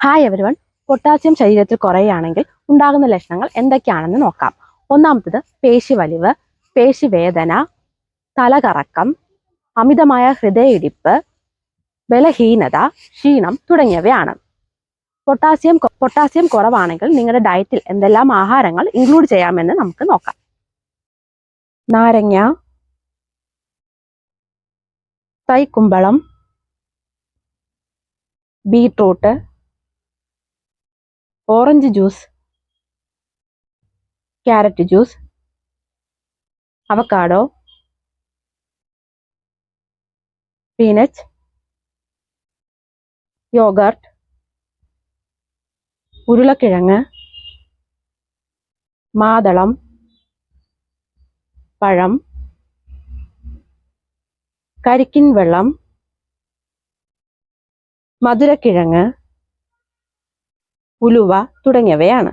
Hi everyone potassium ശരീരത്തിൽ കുറയുകയാണെങ്കിൽ ഉണ്ടാകുന്ന ലക്ഷണങ്ങൾ എന്തൊക്കെയാണെന്ന് നോക്കാം. ഒന്നാമത്തത് പേശി വലിവ് പേശി വേദന തലകറക്കം അമിതമായ ഹൃദയയിടിപ്പ് ബലഹീനത ക്ഷീണം തുടങ്ങിയവയാണ്. പൊട്ടാസ്യം പൊട്ടാസ്യം കുറവാണെങ്കിൽ നിങ്ങളുടെ ഡയറ്റിൽ എന്തെല്ലാം ആഹാരങ്ങൾ ഇൻക്ലൂഡ് ചെയ്യാമെന്ന് നമുക്ക് നോക്കാം. നാരങ്ങ തൈക്കുമ്പളം beetroot orange juice carrot juice avocado spinach yogurt ഉരുളക്കിഴങ്ങ് മാതളം പഴം കരിക്കിൻ വെള്ളം മധുരക്കിഴങ്ങ് ഉലുവ തുടങ്ങിയവയാണ്.